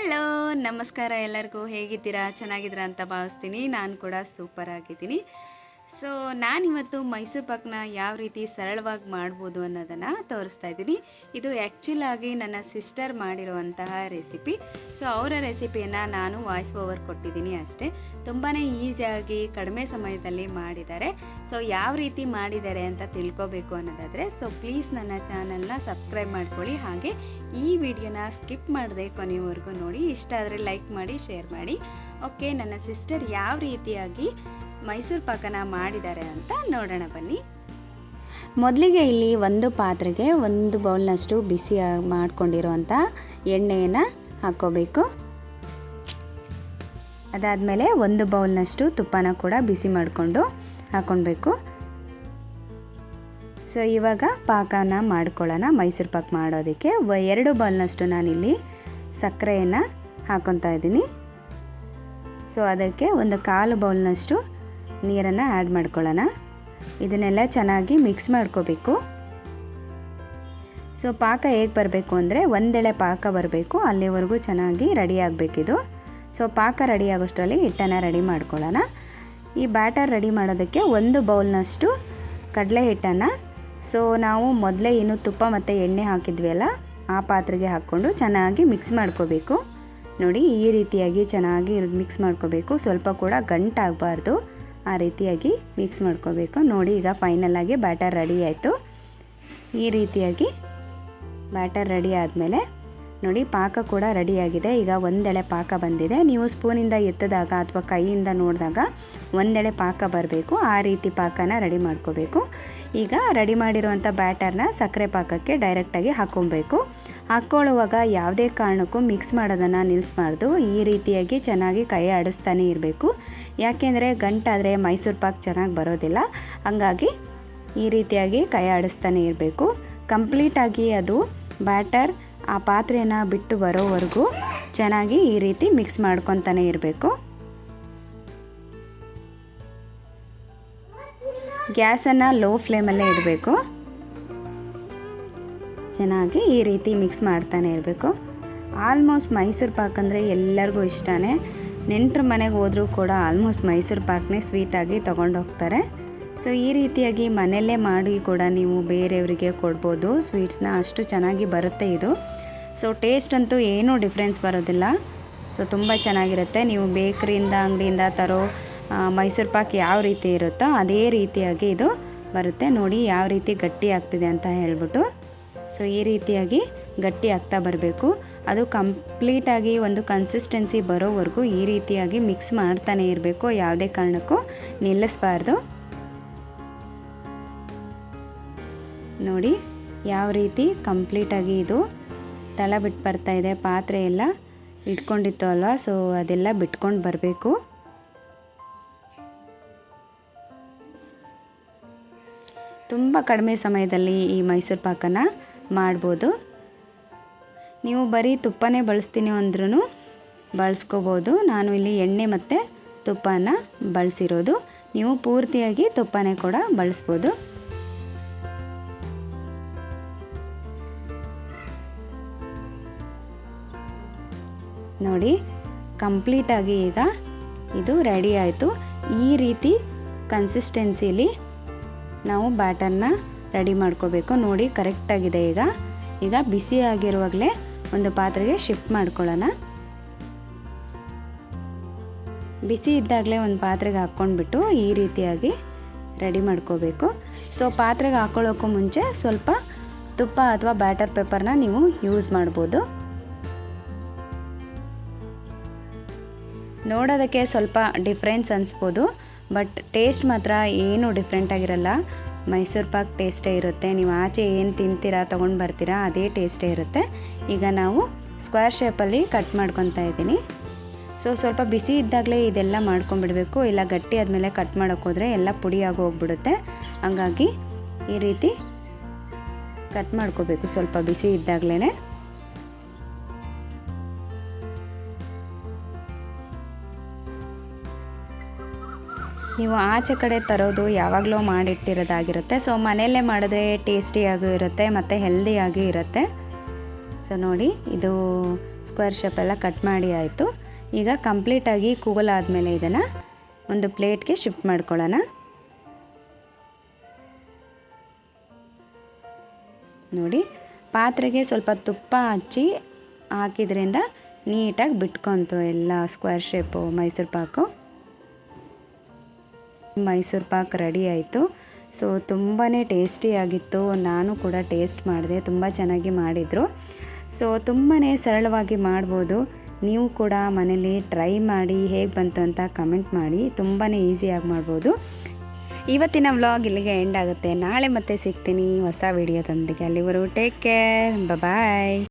Hello ನಮಸ್ಕಾರ ಎಲ್ಲರಿಗೂ ಹೇಗಿದ್ದೀರಾ? ಚೆನ್ನಾಗಿದ್ದೀರಾ ಅಂತ ಭಾವಿಸ್ತೀನಿ. ನಾನು ಕೂಡ ಸೂಪರ್ ಆಗಿದ್ದೀನಿ. ಸೊ ನಾನಿವತ್ತು ಮೈಸೂರು ಪಾಕ್ನ ಯಾವ ರೀತಿ ಸರಳವಾಗಿ ಮಾಡ್ಬೋದು ಅನ್ನೋದನ್ನು ತೋರಿಸ್ತಾ ಇದ್ದೀನಿ. ಇದು ಆ್ಯಕ್ಚುಲಾಗಿ ನನ್ನ ಸಿಸ್ಟರ್ ಮಾಡಿರುವಂತಹ ರೆಸಿಪಿ ಸೊ ಅವರ ರೆಸಿಪಿಯನ್ನು ನಾನು ವಾಯ್ಸ್ ಓವರ್ ಕೊಟ್ಟಿದ್ದೀನಿ ಅಷ್ಟೇ. ತುಂಬಾ ಈಸಿಯಾಗಿ ಕಡಿಮೆ ಸಮಯದಲ್ಲಿ ಮಾಡಿದ್ದಾರೆ. ಸೊ ಯಾವ ರೀತಿ ಮಾಡಿದ್ದಾರೆ ಅಂತ ತಿಳ್ಕೊಬೇಕು ಅನ್ನೋದಾದರೆ ಸೊ ಪ್ಲೀಸ್ ನನ್ನ ಚಾನಲ್ನ ಸಬ್ಸ್ಕ್ರೈಬ್ ಮಾಡ್ಕೊಳ್ಳಿ. ಹಾಗೆ ಈ ವಿಡಿಯೋನ ಸ್ಕಿಪ್ ಮಾಡದೆ ಕೊನೆಯವರೆಗೂ ನೋಡಿ. ಇಷ್ಟ ಆದರೆ ಲೈಕ್ ಮಾಡಿ ಶೇರ್ ಮಾಡಿ. ಓಕೆ ನನ್ನ ಸಿಸ್ಟರ್ ಯಾವ ರೀತಿಯಾಗಿ ಮೈಸೂರು ಪಾಕನ ಮಾಡಿದ್ದಾರೆ ಅಂತ ನೋಡೋಣ ಬನ್ನಿ. ಮೊದಲಿಗೆ ಇಲ್ಲಿ ಒಂದು ಪಾತ್ರೆಗೆ ಒಂದು ಬೌಲ್ನಷ್ಟು ಬಿಸಿ ಮಾಡ್ಕೊಂಡಿರುವಂಥ ಎಣ್ಣೆಯನ್ನು ಹಾಕ್ಕೋಬೇಕು. ಅದಾದಮೇಲೆ ಒಂದು ಬೌಲ್ನಷ್ಟು ತುಪ್ಪನ ಕೂಡ ಬಿಸಿ ಮಾಡಿಕೊಂಡು ಹಾಕ್ಕೊಳ್ಬೇಕು ಸೊ, ಇವಾಗ ಪಾಕನ ಮಾಡ್ಕೊಳ್ಳೋಣ, ಮೈಸೂರು ಪಾಕ್ ಮಾಡೋದಕ್ಕೆ. ಎರಡು ಬೌಲ್ನಷ್ಟು ನಾನಿಲ್ಲಿ ಸಕ್ಕರೆಯನ್ನು ಹಾಕ್ಕೊತಾ ಇದ್ದೀನಿ. ಸೊ, ಅದಕ್ಕೆ ಒಂದು ಕಾಲು ಬೌಲ್ನಷ್ಟು ನೀರನ್ನು ಆ್ಯಡ್ ಮಾಡ್ಕೊಳ್ಳೋಣ. ಇದನ್ನೆಲ್ಲ ಚೆನ್ನಾಗಿ ಮಿಕ್ಸ್ ಮಾಡ್ಕೋಬೇಕು. ಸೊ, ಪಾಕ ಹೇಗೆ ಬರಬೇಕು ಅಂದರೆ ಒಂದೆಳೆ ಪಾಕ ಬರಬೇಕು. ಅಲ್ಲಿವರೆಗೂ ಚೆನ್ನಾಗಿ ರೆಡಿ ಆಗಬೇಕಿದು ಸೊ, ಪಾಕ ರೆಡಿ ಆಗೋಷ್ಟರಲ್ಲಿ ಹಿಟ್ಟನ್ನು ರೆಡಿ ಮಾಡ್ಕೊಳ್ಳೋಣ. ಈ ಬ್ಯಾಟರ್ ರೆಡಿ ಮಾಡೋದಕ್ಕೆ ಒಂದು ಬೌಲ್ನಷ್ಟು ಕಡಲೆ ಹಿಟ್ಟನ್ನು. ಸೊ, ನಾವು ಮೊದಲೇ ಏನು ತುಪ್ಪ ಮತ್ತು ಎಣ್ಣೆ ಹಾಕಿದ್ವಿ ಅಲ್ಲ ಆ ಪಾತ್ರೆಗೆ ಹಾಕ್ಕೊಂಡು ಚೆನ್ನಾಗಿ ಮಿಕ್ಸ್ ಮಾಡ್ಕೋಬೇಕು. ನೋಡಿ, ಈ ರೀತಿಯಾಗಿ ಚೆನ್ನಾಗಿ ಮಿಕ್ಸ್ ಮಾಡ್ಕೋಬೇಕು. ಸ್ವಲ್ಪ ಕೂಡ ಗಂಟಾಗಬಾರ್ದು. ಆ ರೀತಿಯಾಗಿ ಮಿಕ್ಸ್ ಮಾಡ್ಕೋಬೇಕು. ನೋಡಿ, ಈಗ ಫೈನಲಾಗಿ ಬ್ಯಾಟರ್ ರೆಡಿ ಆಯಿತು. ಈ ರೀತಿಯಾಗಿ ಬ್ಯಾಟರ್ ರೆಡಿ ಆದಮೇಲೆ ನೋಡಿ, ಪಾಕ ಕೂಡ ರೆಡಿಯಾಗಿದೆ ಈಗ ಒಂದೆಳೆ ಪಾಕ ಬಂದಿದೆ. ನೀವು ಸ್ಪೂನಿಂದ ಎತ್ತಿದಾಗ ಅಥವಾ ಕೈಯಿಂದ ನೋಡಿದಾಗ ಒಂದೆಳೆ ಪಾಕ ಬರಬೇಕು. ಆ ರೀತಿ ಪಾಕನ ರೆಡಿ ಮಾಡ್ಕೋಬೇಕು. ಈಗ ರೆಡಿ ಮಾಡಿರುವಂಥ ಬ್ಯಾಟರ್ನ ಸಕ್ಕರೆ ಪಾಕಕ್ಕೆ ಡೈರೆಕ್ಟಾಗಿ ಹಾಕ್ಕೊಬೇಕು. ಹಾಕ್ಕೊಳ್ಳುವಾಗ ಯಾವುದೇ ಕಾರಣಕ್ಕೂ ಮಿಕ್ಸ್ ಮಾಡೋದನ್ನು ನಿಲ್ಲಿಸ್ಬಾರ್ದು ಈ ರೀತಿಯಾಗಿ ಚೆನ್ನಾಗಿ ಕೈ ಆಡಿಸ್ತಾನೆ ಇರಬೇಕು. ಯಾಕೆಂದರೆ ಗಂಟಾದರೆ ಮೈಸೂರು ಪಾಕ್ ಚೆನ್ನಾಗಿ ಬರೋದಿಲ್ಲ. ಹಂಗಾಗಿ ಈ ರೀತಿಯಾಗಿ ಕೈ ಆಡಿಸ್ತಾನೆ ಇರಬೇಕು. ಕಂಪ್ಲೀಟಾಗಿ ಅದು ಬ್ಯಾಟರ್ ಆ ಪಾತ್ರೆನ ಬಿಟ್ಟು ಬರೋವರೆಗೂ ಚೆನ್ನಾಗಿ ಈ ರೀತಿ ಮಿಕ್ಸ್ ಮಾಡ್ಕೊತಾನೆ ಇರಬೇಕು. ಗ್ಯಾಸನ್ನು ಲೋ ಫ್ಲೇಮಲ್ಲೇ ಇಡಬೇಕು. ಚೆನ್ನಾಗಿ ಈ ರೀತಿ ಮಿಕ್ಸ್ ಮಾಡ್ತಾನೆ ಇರಬೇಕು. ಆಲ್ಮೋಸ್ಟ್ ಮೈಸೂರು ಪಾಕ್ ಅಂದರೆ ಎಲ್ಲರಿಗೂ ಇಷ್ಟನೇ. ನೆಂಟ್ರ ಮನೆಗೆ ಹೋದರೂ ಕೂಡ ಆಲ್ಮೋಸ್ಟ್ ಮೈಸೂರು ಪಾಕ್ನೇ ಸ್ವೀಟಾಗಿ ತೊಗೊಂಡೋಗ್ತಾರೆ ಸೊ ಈ ರೀತಿಯಾಗಿ ಮನೆಯಲ್ಲೇ ಮಾಡಿ ಕೂಡ ನೀವು ಬೇರೆಯವರಿಗೆ ಕೊಡ್ಬೋದು. ಸ್ವೀಟ್ಸ್ನ ಅಷ್ಟು ಚೆನ್ನಾಗಿ ಬರುತ್ತೆ ಇದು. ಸೊ ಟೇಸ್ಟ್ ಅಂತೂ ಏನೂ ಡಿಫ್ರೆನ್ಸ್ ಬರೋದಿಲ್ಲ. ಸೊ ತುಂಬ ಚೆನ್ನಾಗಿರುತ್ತೆ. ನೀವು ಬೇಕ್ರಿಯಿಂದ, ಅಂಗಡಿಯಿಂದ ತರೋ ಮೈಸೂರು ಪಾಕ್ ಯಾವ ರೀತಿ ಇರುತ್ತೋ ಅದೇ ರೀತಿಯಾಗಿ ಇದು ಬರುತ್ತೆ. ನೋಡಿ ಯಾವ ರೀತಿ ಗಟ್ಟಿ ಆಗ್ತಿದೆ ಅಂತ ಹೇಳ್ಬಿಟ್ಟು. ಸೊ ಈ ರೀತಿಯಾಗಿ ಗಟ್ಟಿ ಆಗ್ತಾ ಬರಬೇಕು. ಅದು ಕಂಪ್ಲೀಟಾಗಿ ಒಂದು ಕನ್ಸಿಸ್ಟೆನ್ಸಿ ಬರೋವರೆಗೂ ಈ ರೀತಿಯಾಗಿ ಮಿಕ್ಸ್ ಮಾಡ್ತಾನೆ ಇರಬೇಕು, ಯಾವುದೇ ಕಾರಣಕ್ಕೂ ನಿಲ್ಲಿಸಬಾರ್ದು. ನೋಡಿ, ಯಾವ ರೀತಿ ಕಂಪ್ಲೀಟಾಗಿ ಇದು ತಳ ಬಿಟ್ಟು ಬರ್ತಾ ಇದೆ, ಪಾತ್ರೆ ಎಲ್ಲ ಇಟ್ಕೊಂಡಿತ್ತು ಅಲ್ವಾ ಸೊ ಅದೆಲ್ಲ ಬಿಟ್ಕೊಂಡು ಬರಬೇಕು. ತುಂಬ ಕಡಿಮೆ ಸಮಯದಲ್ಲಿ ಈ ಮೈಸೂರು ಪಾಕನ್ನು ಮಾಡ್ಬೋದು. ನೀವು ಬರೀ ತುಪ್ಪನೇ ಬಳಸ್ತೀನಿ ಅಂದ್ರೂ ಬಳಸ್ಕೋಬೋದು. ನಾನು ಇಲ್ಲಿ ಎಣ್ಣೆ ಮತ್ತು ತುಪ್ಪನ ಬಳಸಿರೋದು. ನೀವು ಪೂರ್ತಿಯಾಗಿ ತುಪ್ಪನೇ ಕೂಡ ಬಳಸ್ಬೋದು. ನೋಡಿ, ಕಂಪ್ಲೀಟಾಗಿ ಈಗ ಇದು ರೆಡಿ ಆಯಿತು. ಈ ರೀತಿ ಕನ್ಸಿಸ್ಟೆನ್ಸಿಲಿ ನಾವು ಬ್ಯಾಟರ್ನ ರೆಡಿ ಮಾಡ್ಕೋಬೇಕು. ನೋಡಿ, ಕರೆಕ್ಟಾಗಿದೆ ಈಗ. ಈಗ ಬಿಸಿ ಆಗಿರುವಾಗಲೇ ಒಂದು ಪಾತ್ರೆಗೆ ಶಿಫ್ಟ್ ಮಾಡ್ಕೊಳ್ಳೋಣ. ಬಿಸಿ ಇದ್ದಾಗಲೇ ಒಂದು ಪಾತ್ರೆಗೆ ಹಾಕ್ಕೊಂಡ್ಬಿಟ್ಟು ಈ ರೀತಿಯಾಗಿ ರೆಡಿ ಮಾಡ್ಕೋಬೇಕು. ಸೊ, ಪಾತ್ರೆಗೆ ಹಾಕ್ಕೊಳ್ಳೋಕ್ಕೂ ಮುಂಚೆ ಸ್ವಲ್ಪ ತುಪ್ಪ ಅಥವಾ ಬ್ಯಾಟರ್ ಪೇಪರ್ನ ನೀವು ಯೂಸ್ ಮಾಡ್ಬೋದು. ನೋಡೋದಕ್ಕೆ ಸ್ವಲ್ಪ ಡಿಫ್ರೆನ್ಸ್ ಅನಿಸ್ಬೋದು, ಬಟ್ ಟೇಸ್ಟ್ ಮಾತ್ರ ಏನೂ ಡಿಫ್ರೆಂಟ್ ಆಗಿರಲ್ಲ ಮೈಸೂರು ಪಾಕ್ ಟೇಸ್ಟೇ ಇರುತ್ತೆ. ನೀವು ಆಚೆ ಏನು ತಿಂತೀರಾ, ತೊಗೊಂಡು ಬರ್ತೀರಾ, ಅದೇ ಟೇಸ್ಟೇ ಇರುತ್ತೆ. ಈಗ ನಾವು ಸ್ಕ್ವೇರ್ ಶೇಪಲ್ಲಿ ಕಟ್ ಮಾಡ್ಕೊತಾ ಇದ್ದೀನಿ. ಸೊ ಸ್ವಲ್ಪ ಬಿಸಿ ಇದ್ದಾಗಲೇ ಇದೆಲ್ಲ ಮಾಡ್ಕೊಂಡ್ಬಿಡಬೇಕು ಇಲ್ಲ ಗಟ್ಟಿ ಆದಮೇಲೆ ಕಟ್ ಮಾಡೋಕ್ಕೋದ್ರೆ ಎಲ್ಲ ಪುಡಿಯಾಗಿ ಹೋಗ್ಬಿಡುತ್ತೆ. ಹಂಗಾಗಿ ಈ ರೀತಿ ಕಟ್ ಮಾಡ್ಕೋಬೇಕು ಸ್ವಲ್ಪ ಬಿಸಿ ಇದ್ದಾಗಲೇ ನೀವು ಆಚೆ ಕಡೆ ತರೋದು ಯಾವಾಗಲೂ ಮಾಡಿಟ್ಟಿರೋದಾಗಿರುತ್ತೆ. ಸೊ ಮನೆಯಲ್ಲೇ ಮಾಡಿದ್ರೆ ಟೇಸ್ಟಿಯಾಗೂ ಇರುತ್ತೆ, ಮತ್ತು ಹೆಲ್ದಿಯಾಗಿ ಇರುತ್ತೆ. ಸೊ ನೋಡಿ, ಇದು ಸ್ಕ್ವೇರ್ ಶೇಪೆಲ್ಲ ಕಟ್ ಮಾಡಿ ಆಯಿತು. ಈಗ ಕಂಪ್ಲೀಟಾಗಿ ಕೂಗಲಾದಮೇಲೆ ಇದನ್ನು ಒಂದು ಪ್ಲೇಟ್ಗೆ ಶಿಫ್ಟ್ ಮಾಡ್ಕೊಳ್ಳೋಣ. ನೋಡಿ, ಪಾತ್ರೆಗೆ ಸ್ವಲ್ಪ ತುಪ್ಪ ಹಚ್ಚಿ ಹಾಕಿದ್ರಿಂದ ನೀಟಾಗಿ ಬಿಟ್ಕೊಂತು ಎಲ್ಲ square shape Mysuru pak. Mysuru pak ready ಆಯಿತು. ಸೊ ತುಂಬಾ ಟೇಸ್ಟಿಯಾಗಿತ್ತು. ನಾನು ಕೂಡ ಟೇಸ್ಟ್ ಮಾಡಿದೆ. ತುಂಬ ಚೆನ್ನಾಗಿ ಮಾಡಿದರು. ಸೊ ತುಂಬಾ ಸರಳವಾಗಿ ಮಾಡ್ಬೋದು. ನೀವು ಕೂಡ ಮನೇಲಿ ಟ್ರೈ ಮಾಡಿ ಹೇಗೆ ಬಂತು ಅಂತ ಕಮೆಂಟ್ ಮಾಡಿ. ತುಂಬಾ ಈಸಿಯಾಗಿ ಮಾಡ್ಬೋದು. ಇವತ್ತಿನ ವ್ಲಾಗ್ ಇಲ್ಲಿಗೆ ಎಂಡ್ ಆಗುತ್ತೆ. ನಾಳೆ ಮತ್ತೆ ಸಿಗ್ತೀನಿ ಹೊಸ ವಿಡಿಯೋದೊಂದಿಗೆ. ಅಲ್ಲಿವರು ಟೇಕ್ ಕೇರ್. ಬಾಯ್